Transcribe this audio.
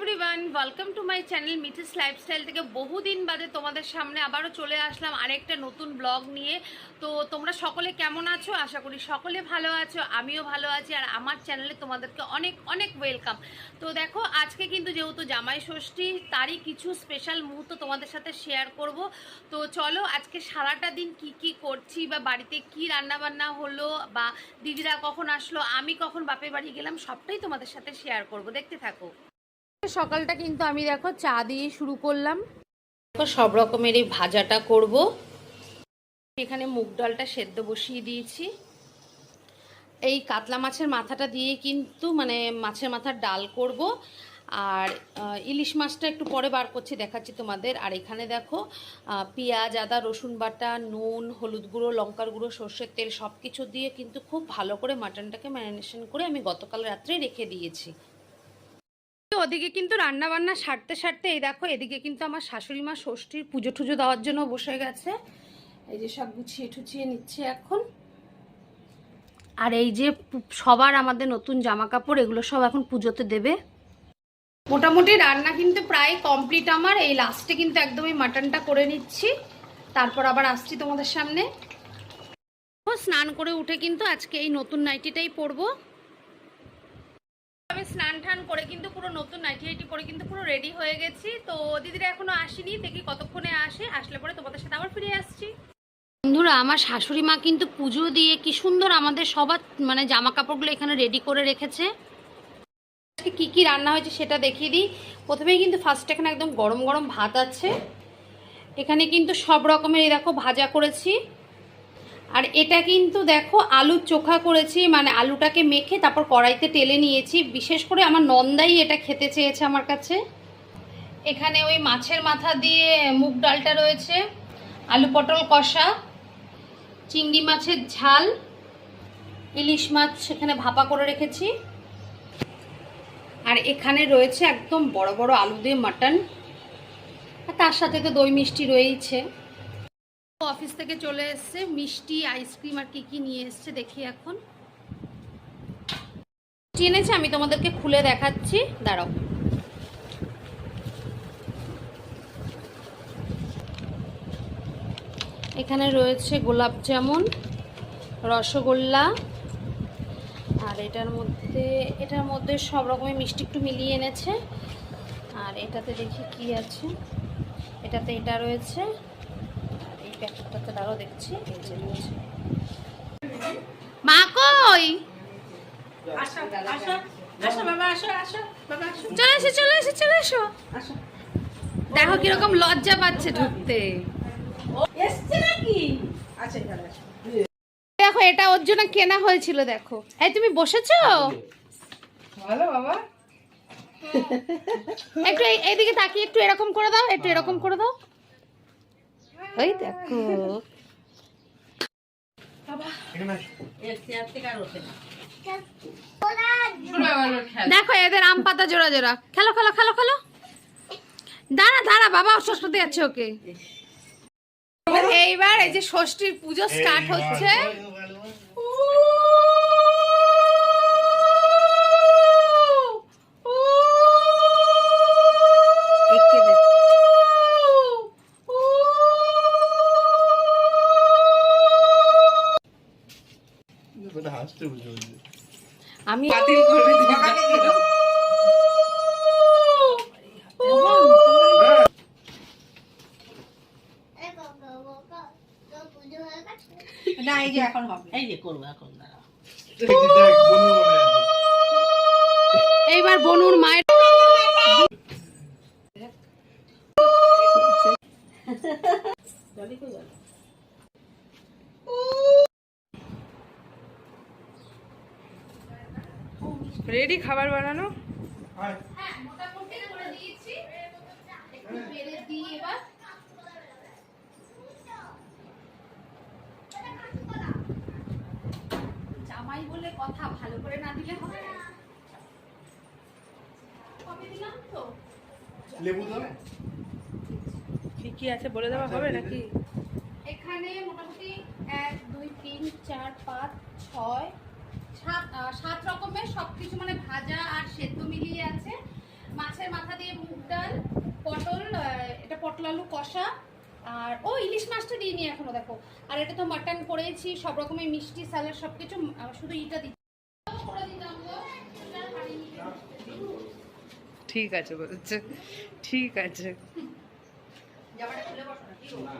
Everyone welcome to my channel Mithi's lifestyle থেকে বহুদিন বাদে তোমাদের সামনে আবারও চলে আসলাম আরেকটা নতুন ব্লগ নিয়ে। তো তোমরা সকলে কেমন আছো? আশা করি সকলে ভালো আছো, আমিও ভালো আছি, আর আমার চ্যানেলে তোমাদেরকে অনেক অনেক ওয়েলকাম তো দেখো, আজকে কিন্তু যেহেতু জামাই ষষ্ঠী, তারই কিছু স্পেশাল মুহূর্ত তোমাদের সাথে শেয়ার করব। তো চলো, আজকে সারাটা দিন কি কি করছি বা বাড়িতে কি রান্না বান্না হলো বা দিদিরা কখন আসলো, আমি কখন বাপের বাড়ি গেলাম, সবটাই তোমাদের সাথে শেয়ার করব। দেখতে থাকো। সকালটা কিন্তু আমি দেখো চা দিয়ে শুরু করলাম। সব রকমের এই ভাজাটা করব। এখানে মুগ ডালটা সেদ্ধ বসিয়ে দিয়েছি। এই কাতলা মাছের মাথাটা দিয়ে কিন্তু মানে মাছের মাথার ডাল করব। আর ইলিশ মাছটা একটু পরে বার করছি, দেখাচ্ছি তোমাদের। আর এখানে দেখো পেঁয়াজ, আদা, রসুন বাটা, নুন, হলুদ গুঁড়ো, লঙ্কার গুঁড়ো, সর্ষের তেল সব কিছু দিয়ে কিন্তু খুব ভালো করে মাটনটাকে ম্যারিনেশন করে আমি গতকাল রাত্রে রেখে দিয়েছি। ওদিকে কিন্তু রান্না বান্না সারতে সারতে, এই দেখো এদিকে কিন্তু আমার শাশুড়ি মা ষষ্ঠীর পুজো টুজো দেওয়ার জন্য বসে গেছে। এই যে সব গুছিয়ে টুছিয়ে নিচ্ছে এখন। আর এই যে সবার আমাদের নতুন জামা কাপড় এগুলো সব এখন পুজোতে দেবে। মোটামুটি রান্না কিন্তু প্রায় কমপ্লিট আমার। এই লাস্টে কিন্তু একদমই মাটনটা করে নিচ্ছি। তারপর আবার আসছি তোমাদের সামনে। স্নান করে উঠে কিন্তু আজকে এই নতুন নাইটিটাই পরবো। আমি স্নান টান করে কিন্তু পুরো নতুন নাইটি আইটি পরে কিন্তু পুরো রেডি হয়ে গেছি। তো দিদিরা এখনও আসেনি, দেখি কতক্ষণে আসে। আসলে পরে তোমাদের সাথে আবার ফিরে আসছি। বন্ধুরা, আমার শাশুড়ি মা কিন্তু পুজো দিয়ে কি সুন্দর আমাদের সবার মানে জামা কাপড়গুলো এখানে রেডি করে রেখেছে। আজকে কি কি রান্না হয়েছে সেটা দেখিয়ে দিই। প্রথমেই কিন্তু ফার্স্ট এখানে একদম গরম গরম ভাত আছে। এখানে কিন্তু সব রকমের দেখো ভাজা করেছি। আর এটা কিন্তু দেখো আলুর চোখা করেছি মানে আলুটাকে মেখে তারপর কড়াইতে টেলে নিয়েছি। বিশেষ করে আমার নন্দাই এটা খেতে চেয়েছে আমার কাছে। এখানে ওই মাছের মাথা দিয়ে মুগ ডালটা রয়েছে, আলু পটল কষা, চিংড়ি মাছের ঝাল, ইলিশ মাছ সেখানে ভাপা করে রেখেছি। আর এখানে রয়েছে একদম বড় বড় আলু দিয়ে মাটন। আর তার সাথে তো দই মিষ্টি রয়েইছে। অফিস থেকে চলে এসছে, মিষ্টি, আইসক্রিম আর কি কি নিয়ে এসছে দেখি এখন। এনেছে আমি তোমাদেরকে খুলে দেখাচ্ছি। দাঁড়াও। এখানে রয়েছে গোলাপ জামুন, রসগোল্লা, আর এটার মধ্যে এটার মধ্যে সব রকমের মিষ্টি একটু মিলিয়ে এনেছে। আর এটাতে দেখি কি আছে। এটাতে এটা রয়েছে। প্যাকেটটাতে দাঁড়াও দেখছি মা কই? চলে এসো চলে এসো চলে এসো। দেখো কীরকম লজ্জা পাচ্ছে ঢুকতে। এসছে নাকি? আচ্ছা দেখো এটা ওর জন্য কেনা হয়েছিল দেখো। এই তুমি বসেছো? ভালো বাবা। একটু এই- এইদিকে তাকিয়ে একটু এরকম করে দাও একটু এরকম করে দাও। ওই দেখো। দেখো এদের আম পাতা জোড়া জোড়া। খেলো খেলো খেলো খেলো। দাঁড়া দাঁড়া বাবা সরস্বতী যাচ্ছে ওকে। এইবার এই যে ষষ্ঠীর পুজো স্টার্ট হচ্ছে। আমি না এই যে এখন হবে। এই যে করব এখন দাঁড়াও দেখ বনু মনে আছে এইবার বনুর মায়ের জলই কই গেল রেডি খাবার বানানো? হ্যাঁ। এবার। জামাই বলে কথা ভালো করে না দিলে হবে না। কবে দিলাম তো। লেবু কি কি আছে বলে দেওয়া হবে নাকি? এখানে মোটামুটি এক দুই তিন চার পাঁচ ছয় সাত সাত রকমের সব কিছু মানে ভাজা আর সেদ্ধ মিলিয়ে আছে। মাছের মাথা দিয়ে মুগ ডাল পটল এটা পটল আলু কষা আর ও ইলিশ মাছটা দিইনি এখনও দেখো। আর এটা তো মাটন করেছি সব রকমের মিষ্টি স্যালাড সব কিছু শুধু ইটা পারিনি। ঠিক আছে বলছে। ঠিক আছে। জামাটা খুলে বসো না?